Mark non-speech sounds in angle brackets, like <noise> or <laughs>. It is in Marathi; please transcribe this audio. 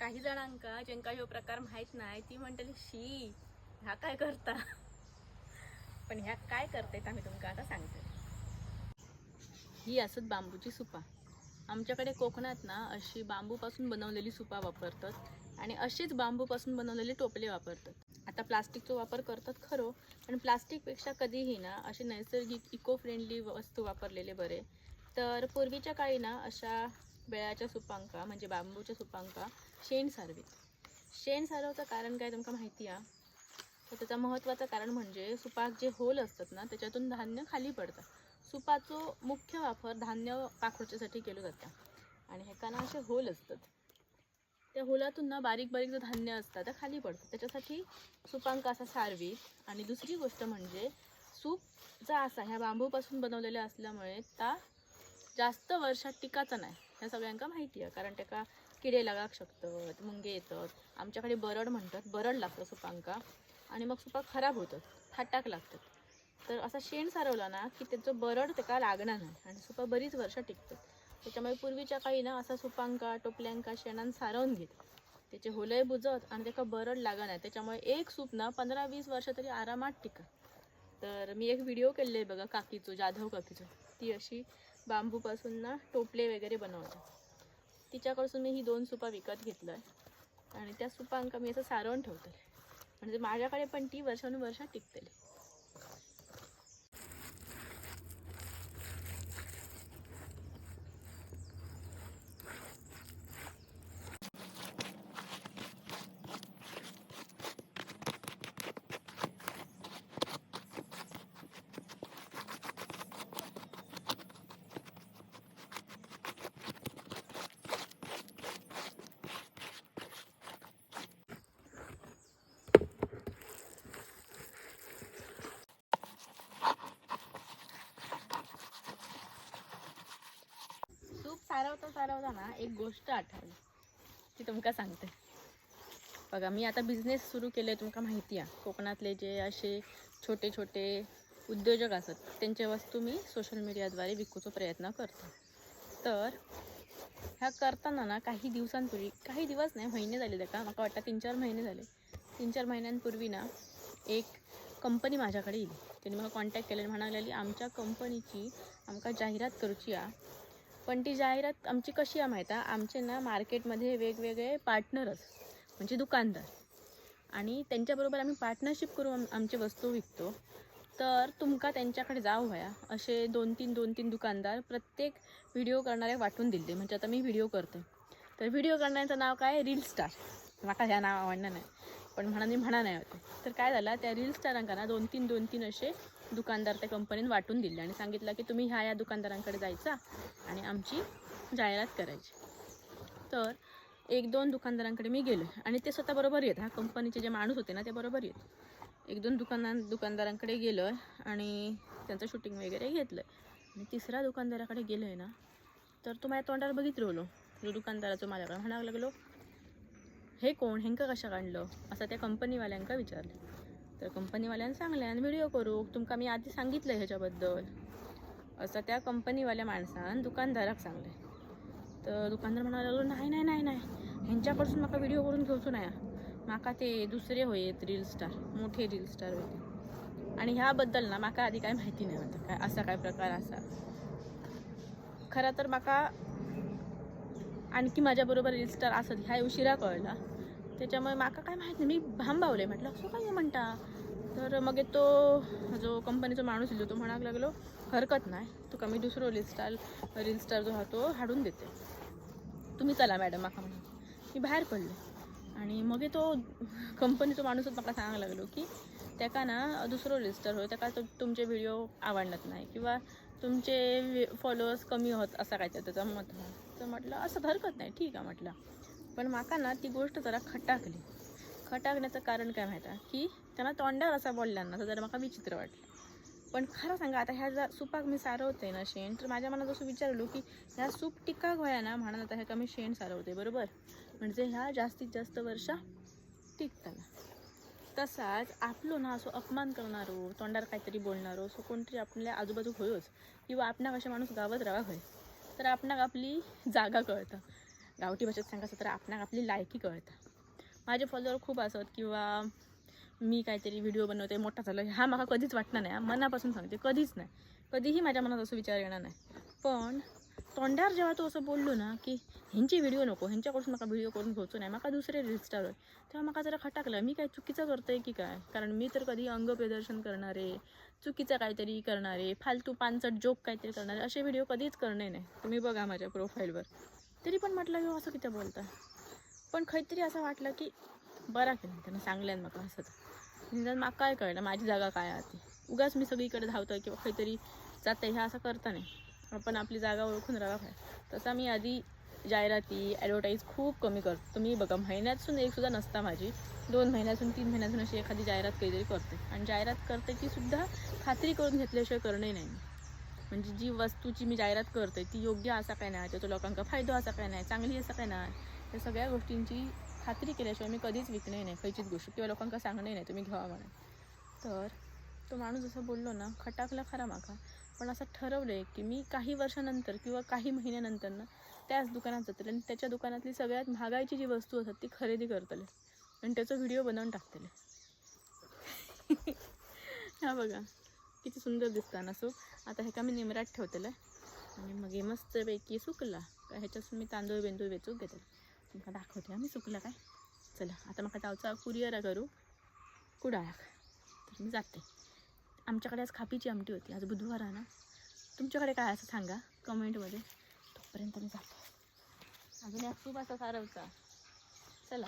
काही जणांका ज्यांका ह्यो प्रकार माहीत नाही ती म्हणतली शी ह्या काय करता? पण ह्या काय करतायत आम्ही तुमका आता सांगते ही असत बांबूची सुपा. आमच्याकडे कोकणात ना अशी बांबूपासून बनवलेली सुपा वापरतात आणि अशीच बांबूपासून बनवलेले टोपले वापरतात. आता प्लास्टिकचा वापर करतात खरो पण प्लास्टिकपेक्षा कधीही ना असे नैसर्गिक इको फ्रेंडली वस्तू वापरलेले बरे. तर पूर्वीच्या काळी ना अशा बेळाच्या सुपांका म्हणजे बांबूच्या सुपांका शेण सारवीत शेण सारवचं कारण काय तुमका माहिती आहे? तर त्याचं महत्त्वाचं कारण म्हणजे सुपाक जे होल असतात ना त्याच्यातून धान्य खाली पडतं. सुपाचो मुख्य वापर धान्य पाखोडच्यासाठी केलं जातं. आणि ह्याकाना असे होल असतात. त्या होलातून ना बारीक बारीक जो धान्य असतं ते खाली पडतं. त्याच्यासाठी सुपांक असा सारवीत आणि दुसरी गोष्ट म्हणजे सूप जा असा ह्या बांबूपासून बनवलेल्या असल्यामुळे ता जास्त वर्षात टिकाचा नाही. ह्या सगळ्यांका माहिती आहे. कारण त्याका किडे लागाक शकतात मुंगे येतात. आमच्याकडे बरड म्हणतात बरड लागतं सुपांका आणि मग सुपा खराब होतात थाटाक लागतात. तर असा शेण सारवला ना की त्याचं बरड त्याका लागणार नाही. आणि सुपा बरीच वर्ष टिकतात. त्याच्यामुळे पूर्वीच्या काळी ना असा सुपांका टोपल्यांका शेणान सारवून घेत. त्याचे होलय बुजत आणि त्याका बरड लागणार नाही. त्याच्यामुळे एक सूप ना पंधरा वीस वर्ष तरी आरामात टिका. तर मी एक व्हिडिओ केलेला आहे बघा काकीचो जाधव काकीचो. ती अशी बांबूपासून ना टोपले वगैरे बनवतात. तिच्याकडसून मी ही दोन सुपा विकत घेतलं आहे आणि त्या सुपांका मी असं सारवून ठेवतले म्हणजे माझ्याकडे पण ती वर्षानुवर्ष टिकतली. सारवता सारवता ना एक गोष्ट आठवली. ती तुमका सांगते. बघा मी आता बिझनेस सुरू केले तुमका माहिती आहे. कोकणातले जे असे छोटे छोटे उद्योजक असत त्यांच्या वस्तू मी सोशल मीडियाद्वारे विकूचा प्रयत्न करतो. तर ह्या करताना ना काही दिवसांपूर्वी काही दिवस नाही महिने झाले त्याका. मला वाटतं तीन चार महिने झाले. तीन चार महिन्यांपूर्वी ना एक कंपनी माझ्याकडे येईल. त्यांनी मला कॉन्टॅक्ट केले आणि म्हणालेली आमच्या कंपनीची आमका जाहिरात करूची आहे पण ती जाहिरात आमची कशी आहे माहीत आहे? आमचे ना मार्केटमध्ये वेगवेगळे पार्टनरच म्हणजे दुकानदार. आणि त्यांच्याबरोबर आम्ही पार्टनरशिप करून आमचे आमची वस्तू विकतो. तर तुमका त्यांच्याकडे जाऊ व्हाया असे दोन तीन दोन तीन दुकानदार प्रत्येक व्हिडिओ करणारे वाटून दिले. म्हणजे आता मी व्हिडिओ करते. तर व्हिडिओ करण्याचं नाव काय? Reel star. माका ह्या नाव आवडणार नाही. पण म्हणा मी म्हणा नाही होते. तर काय झालं? त्या रील स्टारांका ना दोन तीन दोन तीन असे दुकानदार त्या कंपनीने वाटून दिले आणि सांगितलं की तुम्ही ह्या या दुकानदारांकडे जायचा आणि आमची जाहिरात करायची. तर एक दोन दुकानदारांकडे मी गेलो आणि ते स्वतः बरोबर येत. हा कंपनीचे जे माणूस होते ना ते बरोबर येत. एक दोन दुकाना दुकानदारांकडे गेलो आणि त्यांचं शूटिंग वगैरे घेतलं. आणि तिसऱ्या दुकानदाराकडे गेलो आहे ना तर तो माझ्या तोंडावर बघित राहिलो जो दुकानदाराचं माझ्याकडे म्हणायला लागलो हे कोण? हेंका कशा काढलं? असं त्या कंपनीवाल्यांका विचारलं. तर कंपनीवाल्यानं सांगले आणि व्हिडिओ करू. तुमका मी आधी सांगितलं ह्याच्याबद्दल. असं त्या कंपनीवाल्या माणसान दुकानदाराक सांगले तर दुकानदार म्हणायला लागलो नाही नाही नाही नाही. ह्यांच्यापासून माका व्हिडिओ करून घेवचो नाही माका ते दुसरे होयत रील स्टार मोठे रील स्टार होते आणि ह्याबद्दल ना माका आधी काय माहिती नाही होतं. काय असा काय प्रकार असा. खरं तर माका आणखी माझ्याबरोबर रील स्टार असत ह्या उशिरा कळला. त्याच्यामुळे माका काय माहीत नाही. मी भांबावले म्हटलं असं काय म्हणता? तर मग तो जो कंपनीचा माणूस येतो तो म्हणायला लागलो हरकत नाही. तुका मी दुसरो रिलस्टार रिलस्टार जो हा तो हाडून देते. तुम्ही चला मॅडम माका म्हणून मी बाहेर पडले. आणि मग तो कंपनीचो माणूसच म्हाका सांगायला लागलो की त्याका ना दुसरो रजिस्टर होय. त्याका तो तुमचे व्हिडिओ आवडत नाही किंवा तुमचे फॉलोअर्स कमी होत असा काय त्याचं मत तर म्हटलं असं हरकत नाही. ठीक आहे म्हटलं. पण माका ना ती गोष्ट जरा खटाकली. खटाकण्याचं कारण काय माहिती आहे? की त्यांना तोंडावर असा बोलला ना तर जरा माका विचित्र वाटलं. पण खरं सांगा आता ह्या जर सुपाक मी सारवते ना शेण तर माझ्या मनात असं विचारलो की ह्या सूप टिकाक व्हाया ना म्हणून आता ह्या मी शेण सारवते बरोबर? म्हणजे ह्या जास्तीत जास्त वर्षा टिकताना. तसाच आपलो ना असो अपमान करणारो तोंडार काहीतरी बोलणारो सो कोणतरी आपल्या आजूबाजू होयोच किंवा आपणाक असे माणूस गावात राहा होय तर आपणाक आपली जागा कळतं. गावठी भाषेत सांगायचं तर आपणाक आपली लायकी कळतं. माझे फॉलोअर खूप असत किंवा मी काहीतरी व्हिडिओ बनवते मोठा झालो हा मला कधीच वाटणार नाही. मनापासून सांगते. कधीच नाही. कधीही माझ्या मनात असं विचार येणार नाही. पण तोंडार जेव्हा तू असं बोललो ना की ह्यांची व्हिडिओ नको ह्यांच्याकडून मला व्हिडिओ करून घ्यायचो नाही मला दुसरे रिलस्टार होय तेव्हा मला जरा खटाकलं मी काय चुकीचं करतोय की काय? कारण मी तर कधी अंग प्रदर्शन करणारे चुकीचं काहीतरी करणारे फालतू पानचट जोक काहीतरी करणारे असे व्हिडिओ कधीच करणे नाही. तुम्ही बघा माझ्या प्रोफाईलवर तरी पण म्हटलं की असं किती बोलता पण काहीतरी असं वाटलं की बरा केलं त्यांना सांगल्यान म्हाका असं निदान म्हाका काय कळलं माझी जागा काय आहे ती उगाच मी सगळीकडे धावतोय किंवा काहीतरी जाते ह्या असं करता नाही. आपण आपली जागा ओळखून राहा पाहिजे तसा मी आधी जाहिराती ॲडव्हर्टाईज खूप कमी करतो. तुम्ही बघा महिन्यातून एकसुद्धा नसता माझी. दोन महिन्यातून तीन महिन्यातून अशी एखादी जाहिरात काहीतरी करते. आणि जाहिरात करते ती सुद्धा खात्री करून घेतल्याशिवाय करणे नाही म्हणजे जी वस्तूची मी जाहिरात करते ती योग्य असा काय नाही त्याचा लोकांका फायदो असा काय नाही चांगली असा काय नाही त्या सगळ्या गोष्टींची खात्री केल्याशिवाय मी कधीच विकणे नाही खयचीच गोष्ट. किंवा लोकांका सांगणे नाही तुम्ही घ्यावा म्हणून. तर तो माणूस जसं बोललो ना खटाकला खरा माका. पण असं ठरवलं आहे की मी काही वर्षानंतर किंवा काही महिन्यानंतर ना त्याच दुकानात जातले आणि त्याच्या दुकानातली सगळ्यात महागाईची जी वस्तू असतात ती खरेदी करतले आणि त्याचा व्हिडिओ बनवून टाकतले <laughs> हा बघा. किती सुंदर दिसता ना सो आता हे का मी निमरात ठेवतेलं आणि मग हे मस्तपैकी सुकला. का मी तांदूळ बेंदूळ वेचूक घेतलं. तुमका दाखवते मी सुकला काय? चला आता म्हाका जावचा कुरिअर करू. कुडाळाक तर मी जाते. आमच्याकडे आज खापीची आमटी होती. आज बुधवार आहे ना. तुमच्याकडे काय असं सांगा. कमेंटमध्ये. तोपर्यंत मी जाते. अजून एक सूप असा सारवचा. चला.